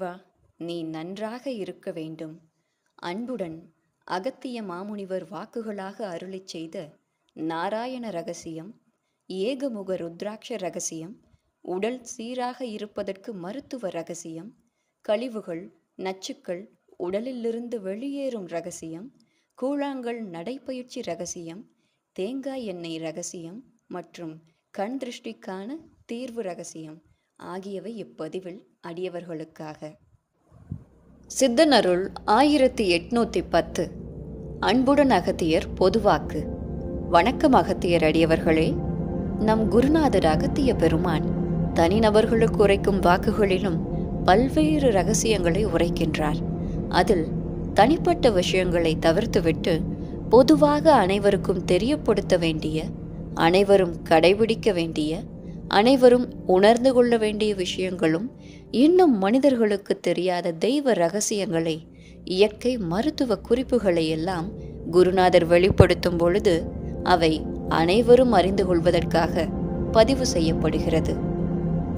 வா நீ நன்றாக இருக்க வேண்டும். அன்புடன் அகத்திய மாமுனிவர் வாக்குகளாக அருளிச் செய்த நாராயண ரகசியம் ஏகமுக ருத்ராட்ச ரகசியம் உடல் சீராக இருப்பதற்கு மருத்துவ ரகசியம் கழிவுகள் நச்சுக்கள் உடலிலிருந்து வெளியேறும் ரகசியம் கூழாங்கல் நடைப்பயிற்சி ரகசியம் தேங்காய் எண்ணெய் ரகசியம் மற்றும் கண் திருஷ்டிக்கான தீர்வு ரகசியம். ஆகியவை இப்பதிவில் அடியவர்களுக்காக. சித்தனருள் ஆயிரத்தி எட்நூத்தி பத்து. அன்புடன் அகத்தியர் பொதுவாக்கு. வணக்கம் அகத்தியர் அடியவர்களே. நம் குருநாதர் அகத்திய பெருமான் தனிநபர்களுக்கு உரைக்கும் வாக்குகளிலும் பல்வேறு ரகசியங்களை உரைக்கின்றார். அதில் தனிப்பட்ட விஷயங்களை தவிர்த்துவிட்டு பொதுவாக அனைவருக்கும் தெரியப்படுத்த வேண்டிய அனைவரும் கடைபிடிக்க வேண்டிய அனைவரும் உணர்ந்து கொள்ள வேண்டிய விஷயங்களும் இன்னும் மனிதர்களுக்கு தெரியாத தெய்வ ரகசியங்களை இயற்கை மருத்துவ குறிப்புகளை எல்லாம் குருநாதர் வெளிப்படுத்தும் பொழுது அவை அனைவரும் அறிந்து கொள்வதற்காக பதிவு செய்யப்படுகிறது.